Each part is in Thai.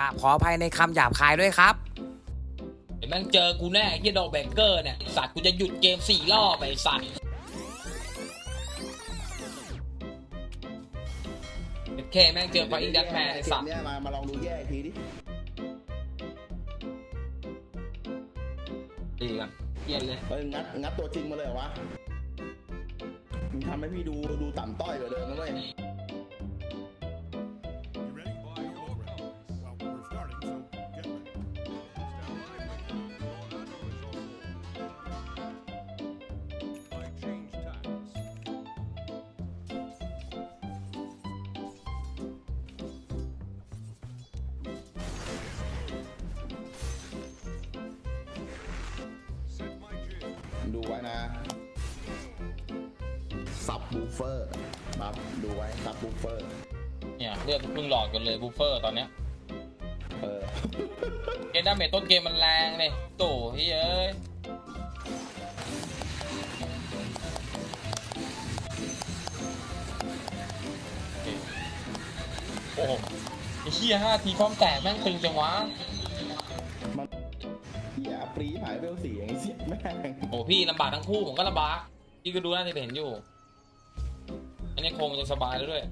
กราบขออภัยในคำหยาบคายด้วยครับเดี๋ยวแม่งเจอกูแน่ไอ้เฮียดอกแบงเกอร์เนี่ยไอ้สัตว์กูจะหยุดเกมสี่รอบไอ้สัตว์เคแม่งเจอไฟอิงดักแมนไอ้สัตว์ เนี่ยมามาลองดูแยกอีกทีดิดีกันเกียนเลย เอองัดงัดตัวจริงมาเลยเหรอวะมึงทำให้พี่ดูดูต่ำต้อยกว่าเดิมนะเว้ย ดูไว้นะซับบูฟเฟอร์บับดูไว้ซับบูฟเฟอร์เนี่ยเลือดเพิ่งหลอดกันเลยบูฟเฟอร์ตอนเนี้ยเออเกมดาเมจต้นเกมมันแรงเลยโตู่เฮ้ยเอ้ยโอ้โหไอ้เฮียห้าทีพร้อมแตกแม่งตึงจังวะมัน ฟรีหายเวลสี่อย่างงี้เสียแม่งโอ้พี่ลำบากทั้งคู่ผมก็ลำบากพี่ก็ดูน่าจะเห็นอยู่ อันนี้โคงมันจะสบายแล้วด้วย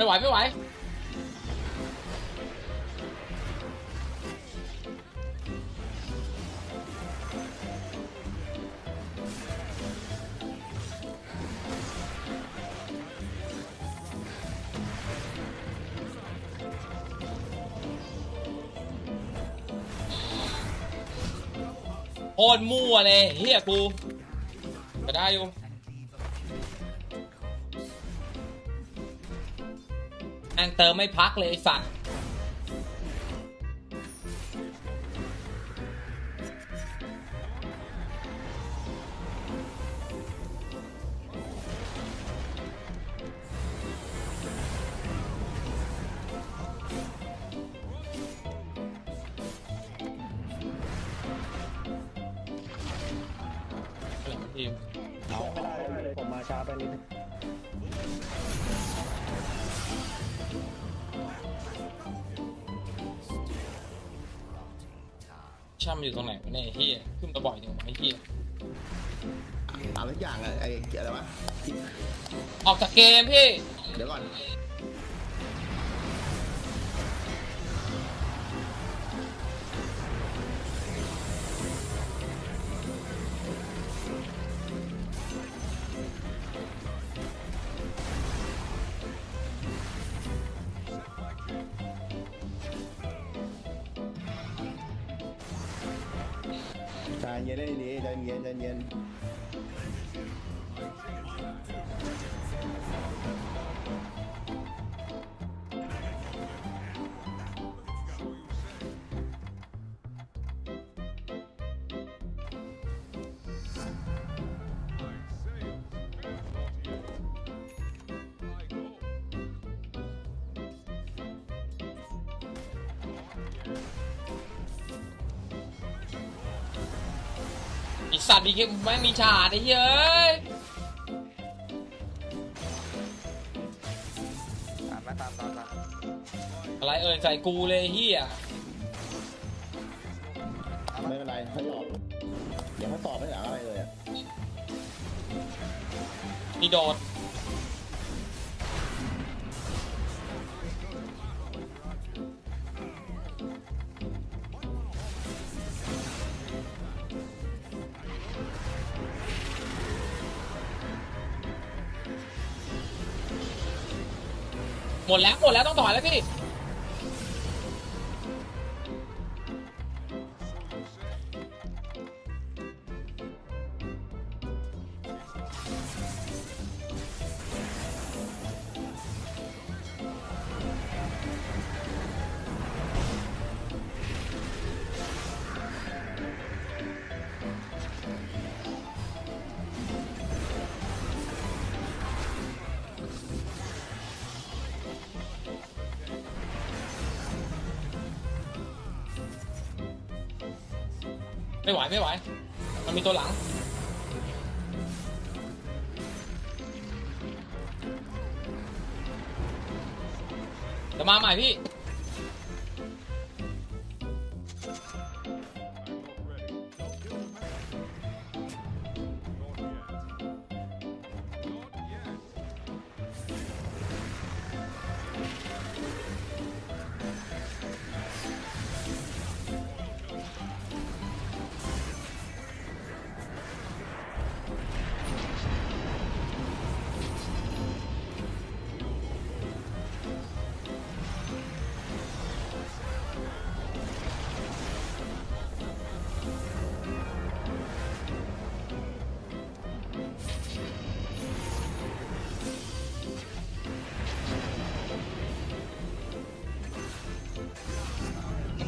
ไม่ไหวไม่ไหวโคตรมั่วเลยเฮียกูจะได้อยู่ เติมไม่พักเลยไอ้สัตว์ ช่ำอยู่ตรงไหนวะเนี่ยไอ้เฮียขึ้นมาบ่อยจังวะไอ้เฮียตามทุกอย่างอะไอ้อะไรวะที่ออกจากเกมพี่ ย็นไสัตว์ดีแค่แม่งมีฉาดไอ้เหี้ยเอ้ยตามมาตามตามตามอะไรเอ่ยใส่กูเลยไอ้เฮียไม่เป็นไรเขาตอบเดี๋ยวเขาตอบไม่หลังอะไรเลยอะมีโดด หมดแล้วหมดแล้วต้องถอยแล้วพี่ ไม่ไหวไม่ไหว มันมีตัวหลังจะมาใหม่พี่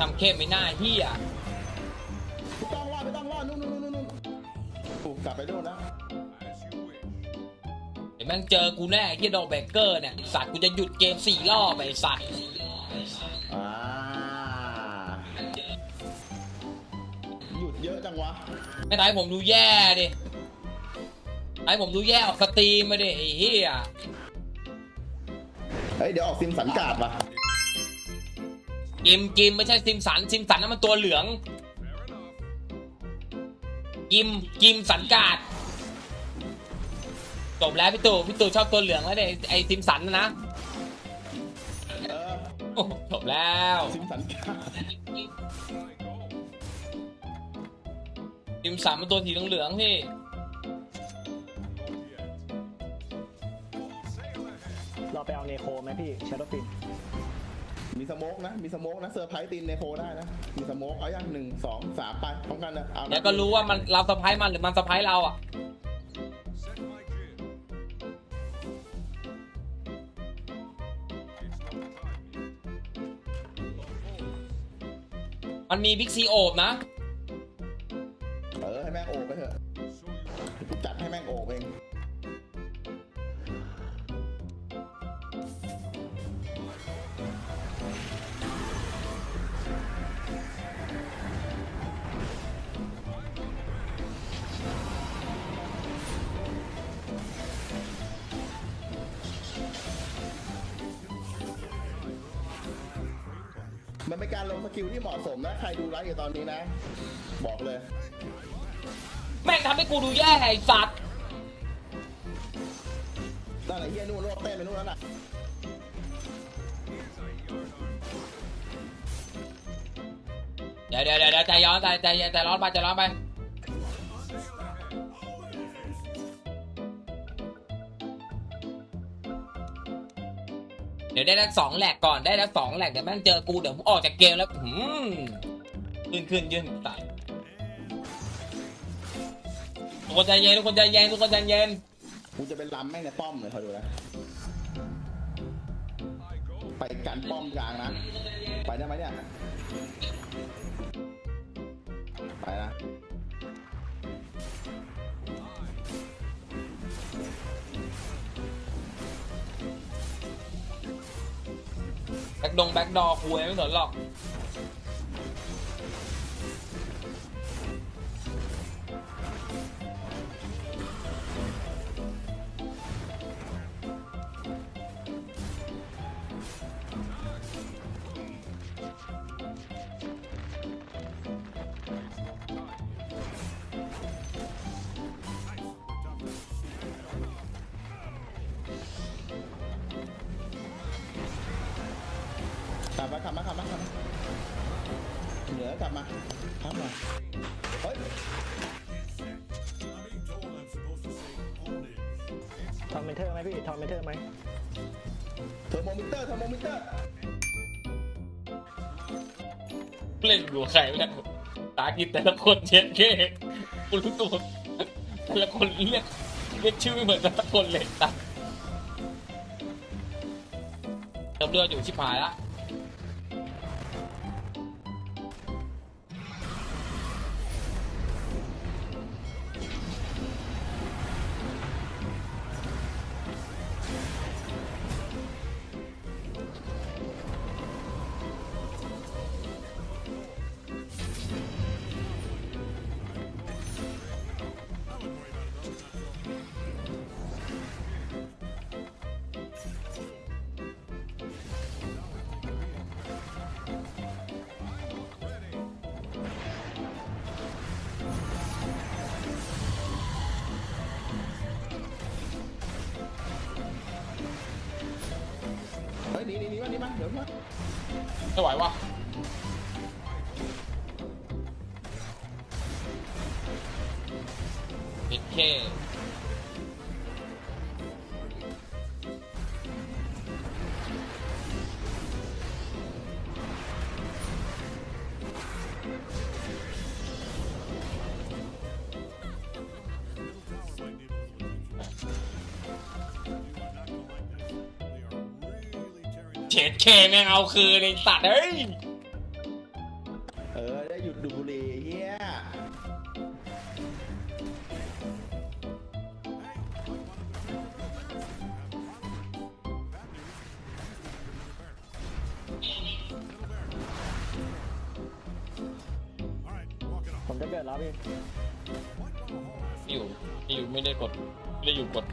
ทำเข้มไม่น่าเฮียไม่ต้องรอดไม่ต้องรอดนู่นนู่นนู่นนู่นถูกกลับไปนู่นแล้วเดี๋ยวแม่งเจอกูแน่ไอ้เฮียดอกแบเกอร์เนี่ยไอ้สัตว์กูจะหยุดเกมสี่รอบไอ้สัตว์อ่าหยุดเยอะจังวะไม่ทำให้ผมดูแย่ดิให้ผมดูแย่ออกสตรีมมาดิไอ้เฮียเฮ้ยเดี๋ยวออกซิมสันกาดว่ะ กิมกิมไม่ใช่ซิมสันซิมสันนั่นมันตัวเหลือง กิมกิมสันกาดจบแล้วพี่ตู่พี่ตู่ชอบตัวเหลืองแล้วเนี่ยไอซิมสันนะจบแล้วซิมสันกาดซิมสันมันตัวสีเหลืองๆพี่เราไปเอาเนโคไหมพี่ชาร์ดฟิน มีสโมกนะ มีสโมกนะ เซอร์ไพรส์ตีนในโคได้นะ มีสโมกเอาอย่างหนึ่งสองสามไปพร้อมกันนะ เอานะเดี๋ยวก็รู้ว่ามันเราสะพายมันหรือมันสะพายเราอะ มันมีบิ๊กซีโอบนะ เป็นการลงสกิลที่เหมาะสมนะใครดูไลฟ์อยู่ตอนนี้นะ บอกเลย แม่งทำให้กูดูแย่ไอ้สัตว์นั่นแหละเฮียนู่นโลกเต้นไปนู่นแล้วน่ะเดี๋ยวเดี๋ยวเดี๋ยวใจย้อนใจใจใจร้อนไปใจร้อนไป เดี๋ยวได้แล้วสองแหลกก่อนได้แล้วสองแหลกเดี๋ยวแม่งเจอกูเดี๋ยวผมออกจากเกมแล้วหืมขึ้นขึ้นยืนตายทุกคนใจเย็นทุกคนใจเย็นทุกคนใจเย็นกูจะเป็นลำแม่งในป้อมเลยคอยดูนะไปกันป้อมกลางนะ ไปได้ไหมเนี่ย ไปนะ แบ็กดงแบ็กดอคุยไม่สนหรอก ทอมเมนเทอร์ไหมพี่ทอมเมนเทอร์ไหมเทอร์โมมิเตอร์เทอร์โมมิเตอร์เล่นอยู่กับใครไม่ได้ตากินแต่ละคนเช็ดเก้กูรู้ตัวแต่ละคนเรียกเรียกชื่อไม่เหมือนกันสักคนเลยตาเติมเลือดอยู่ชิบหายละ ไม่ไหววะปิดเค เฉดเคแม่งเอาคืนไอ้สัตว์เอ้ยเออได้หยุดดูดบุหรี่เฮียผมจะเกิดแล้วพี่ อยู่อยู่ไม่ได้กดไม่ได้อยู่กด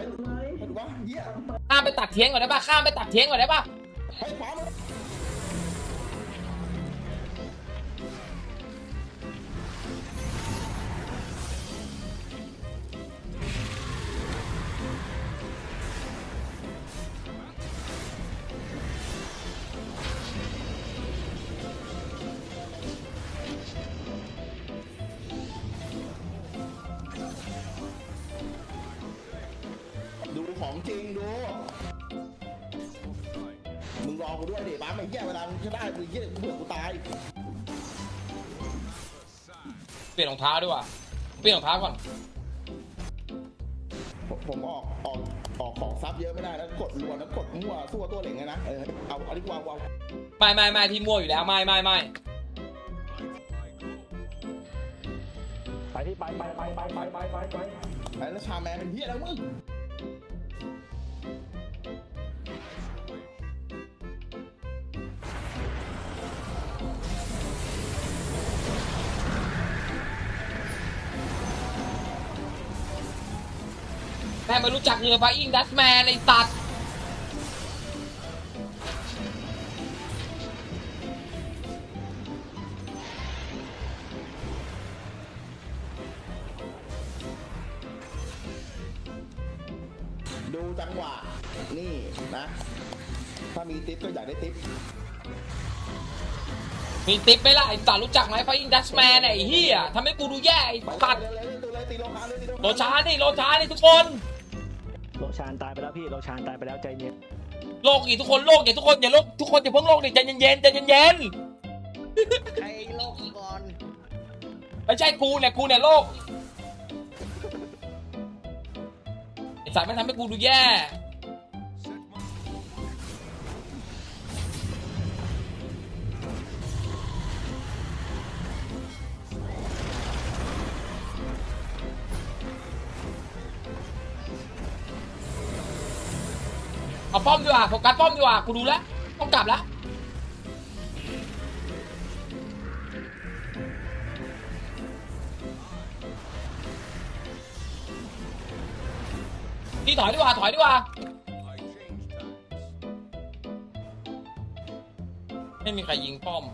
ใครใครวะเหี้ยข้ามไปตัดเทียงก่อนได้ปะข้ามไปตัดเทียงก่อนได้ปะให้ขวาม อกูด้วยดิบ้าไม่แย่เวลามึงจะได้มึงเยี่ยเผื่อกูตายเปลี่ยนรองเท้าด้วยว่ะเปลี่ยนรองเท้าก่อน ผมผมออกออกออกของซับเยอะไม่ได้แล้วกดรัวแล้วกดมั่วสู้กับตัวเหล่งไงนะเออเอาเอาดีกว่าเอาไม่ไม่ไม่พี่มั่วอยู่แล้วไม่ไม่ไม่ไปที่ไปไปไปไปไปไปไปไปไอ้แล้วชาแมนเป็นเฮียแล้วมึง ม่ไม่รู้จักเรือไฟอิงดัสแมนไอ้สัตว์ดูจังหวะ นี่นะ ถ้ามีติ๊บก็อยากได้ติ๊บมีติ๊บไหมล่ะไอ้สัตว์รู้จักไหมไฟอิงดัสแมนไอ้เหี้ยทำให้กูดูแย่ไอ้ไปสัตว์เลยเลยเลยเลยตีโลคาเลยตีโลโลช้านี่โลช้านี่ทุกคน โลชานตายไปแล้วพี่โลชานตายไปแล้วใจเย็นโลกอีกทุกคนโลกอย่าทุกคนอย่าโลกทุกคนอย่าเพิ่งโลกดิใจเย็นๆใจเย็นใครโลกก่อนๆไม่ใช่กูเนี่ยกูเนี่ยโลกไอ้สัตว์ไม่ทำให้กูดูแย่ เอาป้อมดีกว่าโฟกัสป้อมดีกว่ากูดูแล้วต้องกลับแล้วพี่ถอยดีกว่าถอยดีกว่าไม่มีใครยิงป้อม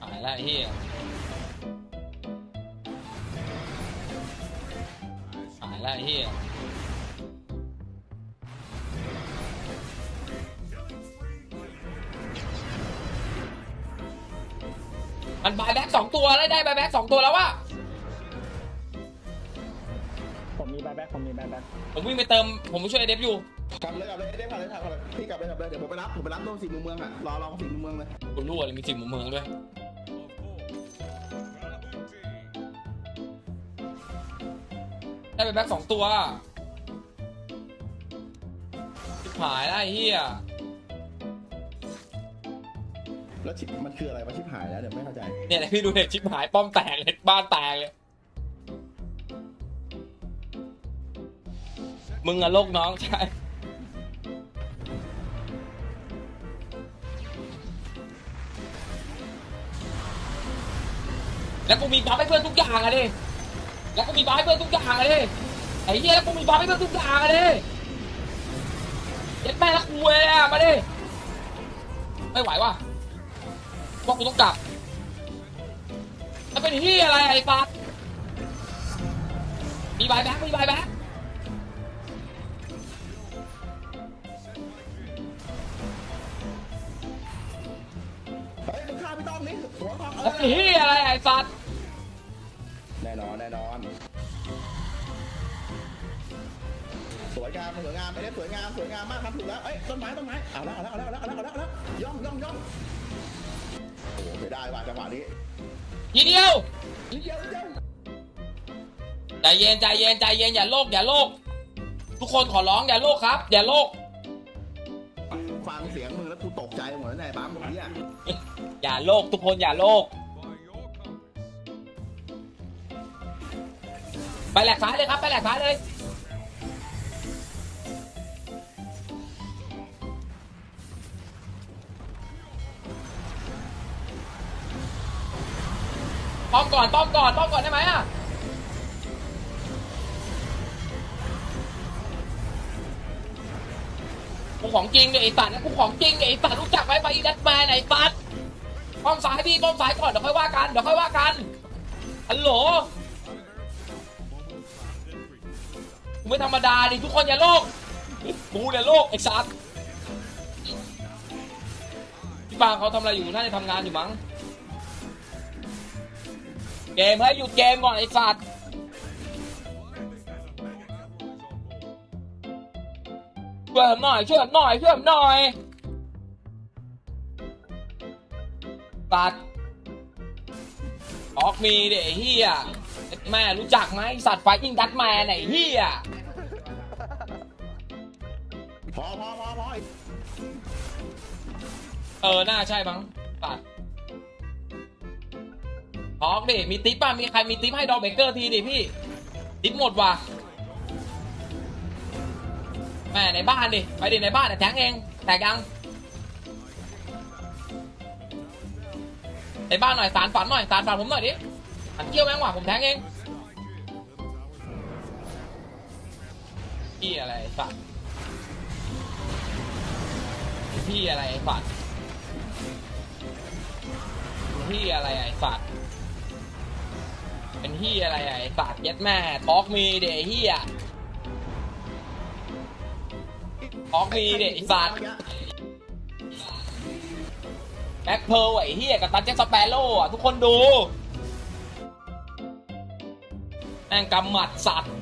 หายแล้วเฮีย ล้วไอ้เฮียมันบายแบ็กสองตัวแล้วได้บายแบ็กสองตัวแล้ววะผมมีแบ็คแบ็คผมมีแบ็คแบ็คผมวิ่งไปเติม ผมไปช่วยไอเดฟอยู่กลับเลยกลับเลยได้ผ่านเลยผ่านเลยพี่กลับเลยกลับเลยเดี๋ยวผมไปรับผมไปรับโดนสี่มุมเมืองอะรอรอสี่มุมเมืองเลยกูรู้อะไรมีสิบหมู่เมืองด้วย ได้ไปแบ็คสองตัวชิบหายแล้วไอ้เฮียแล้วชิปมันคืออะไรวะชิปหายแล้วเดี๋ยวไม่เข้าใจเนี่ยแหละพี่ดูเด็กชิบหายป้อมแตกเลยบ้านแตกเลย มึงอะโลกน้องใช่ แล้วกูมีบัฟให้เพื่อนทุกอย่างอะดิ แล้วกูมีบัฟให้เพื่อนทุกอย่างอะดิไอ้เหี้ยแล้วกูมีบัฟให้เพื่อนทุกอย่างอะดิเย็ดแม่ละกูเลยอะมาดิไม่ไหวว่ะพวกกูต้องกลับมันเป็นเหี้ยอะไรไอ้ปัดมีบายแบ็คมีบายแบ็คเฮ้ยมึงฆ่าพี่ต้อมนี่หัวทองเอแล้วอเป็นเหี้ยอะไรไอ้สัตว์ามสวยงามไม่ได้สวยงามสวยงามมากครับถูกแล้วเอ้ยต้นไม้ต้นไม้เอาแล้วเอาแล้วเอาแล้วเอาแล้วเอาแล้วเอาแล้วย่องย่องย่องโอ้โหไม่ได้ว่ะจังหวะนี้ทีเดียวนิดเดียวนิดเดียวใจเย็นใจเย็นใจเย็นอย่าโลกอย่าโลก ทุกคนขอร้องอย่าโลกครับ อย่าโลกกูฟังเสียงมึงแล้วกูตกใจหมดแล้วนายบ้ามตรงนี้อะอย่าโลกทุกคนอย่าโลก ไปแหลกซ้ายเลยครับไปแหลกซ้ายเลย ป้อมก่อนป้อมก่อนป้อมก่อนได้ไหมอะกูของจริงเนี่ยไอ้สัตว์นะกูของจริงเนี่ยไอ้สัตว์รู้จักไหมไปอีดัตแมนไอ้สัตว์ป้อมซ้ายพี่ป้อมซ้ายก่อนเดี๋ยวค่อยว่ากันเดี๋ยวค่อยว่ากันฮัลโหลกูไม่ธรรมดาดิทุกคนอย่าโลกกูเนี่ยโลกไอ้สัตว์พี่ปางเขาทำอะไรอยู่น่าจะทำงานอยู่มั้ง เกมให้หยุดเกมก่อนไอ้สัตว์ช่วยผมหน่อยช่วยผมหน่อยช่วยผมหน่อยสัตว์ออกมีเด็ไอ้เฮียแม่รู้จักไหมสัตว์ไฟอิงดัตแมนไอ้เฮียพอพอพอพอเออ น่าใช่มั้งตัด ฮอกดิมีติ๊ปป่ะมีใครมีติ๊ปให้ดอเบเกอร์ทีดิพี่ ติ๊ปหมดว่ะแม่ในบ้านดิไปดิในบ้านแต่แทงเองแตกยังในบ้านหน่อยสารฝันหน่อยสารฝันผมหน่อยดิหันเกี้ยวแม่งว่ะผมแทงเองพี่อะไรไอ้สัตว์พี่อะไรไอ้สัตว์ที่อะไรไอ้สัตว์ เป็นที่อะไรไอ้ปากเย็ดแม่ท็อกมีเดไอ้เฮียท็อกมีเดไอ้สัตว์แบ็คเพลไอ้เฮียกับตันเจ็คสเปโร่อะทุกคนดูแม่งกำหมัดสัตว์